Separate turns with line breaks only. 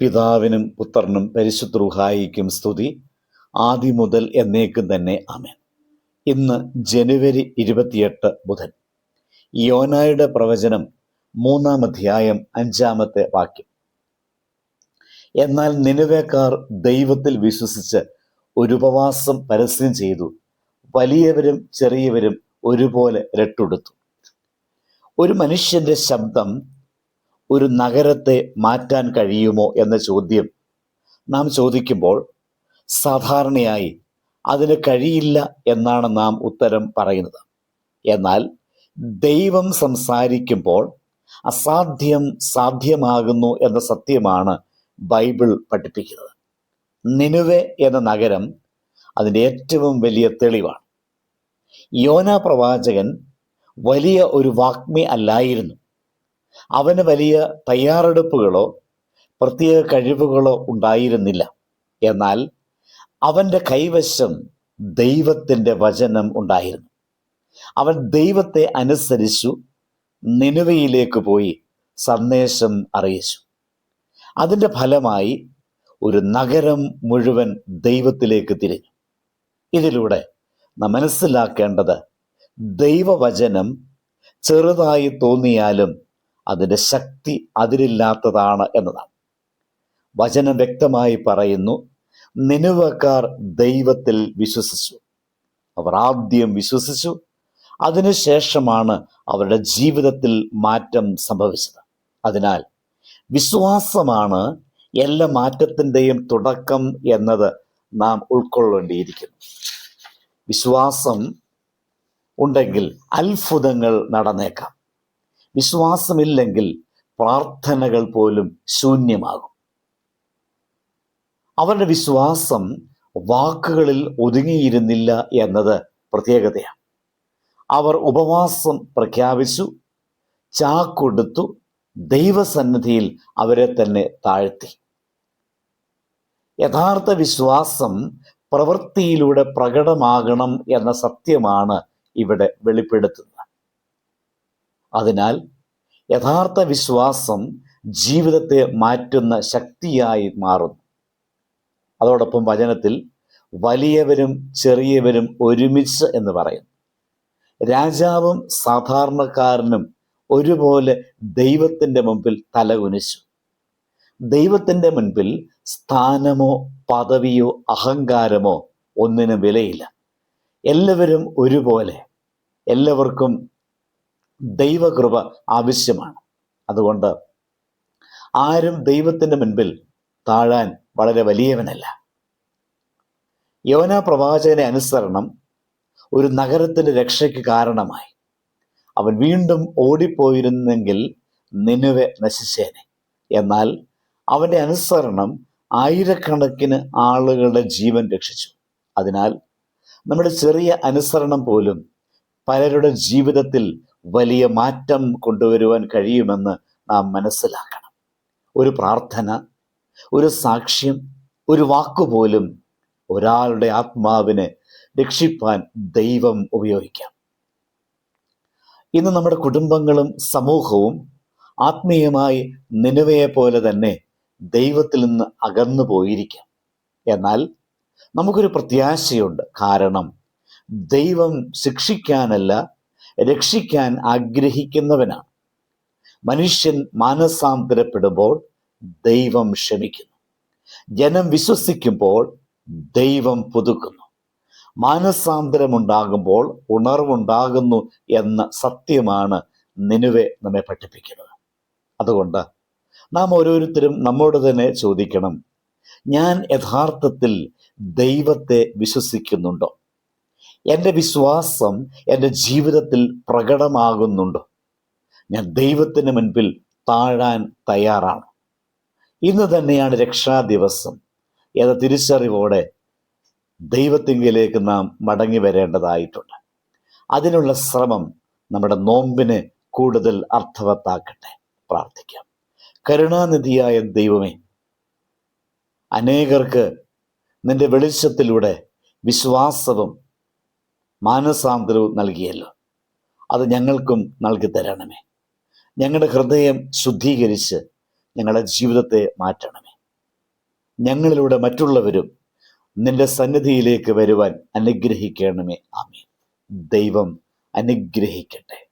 പിതാവിനും പുത്രനും പരിശുദ്ധ്രൂഹായിക്കും സ്തുതി. ആദ്യം മുതൽ എന്നേക്കും തന്നെ ആമേൻ. ഇന്ന് ജനുവരി ഇരുപത്തിയെട്ട് ബുധൻ. യോനായുടെ പ്രവചനം മൂന്നാം അധ്യായം അഞ്ചാമത്തെ വാക്യം. എന്നാൽ നിലവേക്കാർ ദൈവത്തിൽ വിശ്വസിച്ച് ഒരു ഉപവാസം പരസ്യം ചെയ്തു. വലിയവരും ചെറിയവരും ഒരുപോലെ രട്ടുടുത്തു. ഒരു മനുഷ്യന്റെ ശബ്ദം ഒരു നഗരത്തെ മാറ്റാൻ കഴിയുമോ എന്ന ചോദ്യം നാം ചോദിക്കുമ്പോൾ സാധാരണയായി അതിന് കഴിയില്ല എന്നാണ് നാം ഉത്തരം പറയുന്നത്. എന്നാൽ ദൈവം സംസാരിക്കുമ്പോൾ അസാധ്യം സാധ്യമാകുന്നു എന്ന സത്യമാണ് ബൈബിൾ പഠിപ്പിക്കുന്നത്. നിനുവെ എന്ന നഗരം അതിന്റെ ഏറ്റവും വലിയ തെളിവാണ്. യോന പ്രവാചകൻ വലിയ ഒരു വാഗ്മി അല്ലായിരുന്നു. അവന് വലിയ തയ്യാറെടുപ്പുകളോ പ്രത്യേക കഴിവുകളോ ഉണ്ടായിരുന്നില്ല. എന്നാൽ അവന്റെ കൈവശം ദൈവത്തിന്റെ വചനം ഉണ്ടായിരുന്നു. അവൻ ദൈവത്തെ അനുസരിച്ചു നിനുവയിലേക്ക് പോയി സന്ദേശം അറിയിച്ചു. അതിന്റെ ഫലമായി ഒരു നഗരം മുഴുവൻ ദൈവത്തിലേക്ക് തിരിഞ്ഞു. ഇതിലൂടെ നാം മനസ്സിലാക്കേണ്ടത് ദൈവവചനം ചെറുതായി തോന്നിയാലും അതിന്റെ ശക്തി അതിരില്ലാത്തതാണ് എന്നതാണ്. വചനം വ്യക്തമായി പറയുന്നു നിനുവക്കാർ ദൈവത്തിൽ വിശ്വസിച്ചു. അവർ ആദ്യം വിശ്വസിച്ചു അതിനുശേഷമാണ് അവരുടെ ജീവിതത്തിൽ മാറ്റം സംഭവിച്ചത്. അതിനാൽ വിശ്വാസമാണ് എല്ലാ മാറ്റത്തിന്റെയും തുടക്കം എന്നത് നാം ഉൾക്കൊള്ളേണ്ടിയിരിക്കുന്നു. വിശ്വാസം ഉണ്ടെങ്കിൽ അത്ഭുതങ്ങൾ നടന്നേക്കാം. വിശ്വാസമില്ലെങ്കിൽ പ്രാർത്ഥനകൾ പോലും ശൂന്യമാകും. അവരുടെ വിശ്വാസം വാക്കുകളിൽ ഒതുങ്ങിയിരുന്നില്ല എന്നത് പ്രത്യേകതയാണ്. അവർ ഉപവാസം പ്രഖ്യാപിച്ചു ചാക്കൊടുത്തു ദൈവസന്നിധിയിൽ അവരെ തന്നെ താഴ്ത്തി. യഥാർത്ഥ വിശ്വാസം പ്രവൃത്തിയിലൂടെ പ്രകടമാകണം എന്ന സത്യമാണ് ഇവിടെ വെളിപ്പെടുത്തുന്നത്. അതിനാൽ യഥാർത്ഥ വിശ്വാസം ജീവിതത്തെ മാറ്റുന്ന ശക്തിയായി മാറുന്നു. അതോടൊപ്പം വചനത്തിൽ വലിയവരും ചെറിയവരും ഒരുമിച്ച് എന്ന് പറയുന്നു. രാജാവും സാധാരണക്കാരനും ഒരുപോലെ ദൈവത്തിന്റെ മുമ്പിൽ തലകുനിച്ചു. ദൈവത്തിന്റെ മുൻപിൽ സ്ഥാനമോ പദവിയോ അഹങ്കാരമോ ഒന്നിനും വിലയില്ല. എല്ലാവരും ഒരുപോലെ. എല്ലാവർക്കും ദൈവകൃപ ആവശ്യമാണ്. അതുകൊണ്ട് ആരും ദൈവത്തിന്റെ മുൻപിൽ താഴാൻ വളരെ വലിയവനല്ല. യോനാ പ്രവാചകനെ അനുസരണം ഒരു നഗരത്തിന്റെ രക്ഷയ്ക്ക് കാരണമായി. അവൻ വീണ്ടും ഓടിപ്പോയിരുന്നെങ്കിൽ നിനുവെ നശിച്ചേനെ. എന്നാൽ അവന്റെ അനുസരണം ആയിരക്കണക്കിന് ആളുകളുടെ ജീവൻ രക്ഷിച്ചു. അതിനാൽ നമ്മുടെ ചെറിയ അനുസരണം പോലും പലരുടെ ജീവിതത്തിൽ വലിയ മാറ്റം കൊണ്ടുവരുവാൻ കഴിയുമെന്ന് നാം മനസ്സിലാക്കണം. ഒരു പ്രാർത്ഥന ഒരു സാക്ഷ്യം ഒരു വാക്കുപോലും ഒരാളുടെ ആത്മാവിനെ രക്ഷിപ്പാൻ ദൈവം ഉപയോഗിക്കാം. ഇന്ന് നമ്മുടെ കുടുംബങ്ങളും സമൂഹവും ആത്മീയമായി നിലവയെ പോലെ തന്നെ ദൈവത്തിൽ നിന്ന് അകന്നു പോയിരിക്കാം. എന്നാൽ നമുക്കൊരു പ്രത്യാശയുണ്ട്. കാരണം ദൈവം ശിക്ഷിക്കാനല്ല രക്ഷിക്കാൻ ആഗ്രഹിക്കുന്നവനാണ്. മനുഷ്യൻ മാനസാന്തരപ്പെടുമ്പോൾ ദൈവം ക്ഷമിക്കുന്നു. ജനം വിശ്വസിക്കുമ്പോൾ ദൈവം പുതുക്കുന്നു. മാനസാന്തരമുണ്ടാകുമ്പോൾ ഉണർവുണ്ടാകുന്നു എന്ന സത്യമാണ് നിനുവെ നമ്മെ പഠിപ്പിക്കുന്നത്. അതുകൊണ്ട് നാം ഓരോരുത്തരും നമ്മോട് തന്നെ ചോദിക്കണം ഞാൻ യഥാർത്ഥത്തിൽ ദൈവത്തെ വിശ്വസിക്കുന്നുണ്ടോ? എന്റെ വിശ്വാസം എന്റെ ജീവിതത്തിൽ പ്രകടമാകുന്നുണ്ടോ? ഞാൻ ദൈവത്തിന് മുൻപിൽ താഴാൻ തയ്യാറാണ്. ഇന്ന് തന്നെയാണ് രക്ഷാ ദിവസം എന്ന തിരിച്ചറിവോടെ ദൈവത്തിങ്കിലേക്ക് നാം മടങ്ങി വരേണ്ടതായിട്ടുണ്ട്. അതിനുള്ള ശ്രമം നമ്മുടെ നോമ്പിനെ കൂടുതൽ അർത്ഥവത്താക്കട്ടെ. പ്രാർത്ഥിക്കാം. കരുണാനിധിയായ ദൈവമേ അനേകർക്ക് നിന്റെ വെളിച്ചത്തിലൂടെ വിശ്വാസവും മാനസാന്തരവും നൽകിയല്ലോ. അത് ഞങ്ങൾക്കും നൽകി തരണമേ. ഞങ്ങളുടെ ഹൃദയം ശുദ്ധീകരിച്ച് ഞങ്ങളുടെ ജീവിതത്തെ മാറ്റണമേ. ഞങ്ങളിലൂടെ മറ്റുള്ളവരും നിന്റെ സന്നിധിയിലേക്ക് വരുവാൻ അനുഗ്രഹിക്കണമേ. ആമീൻ. ദൈവം അനുഗ്രഹിക്കട്ടെ.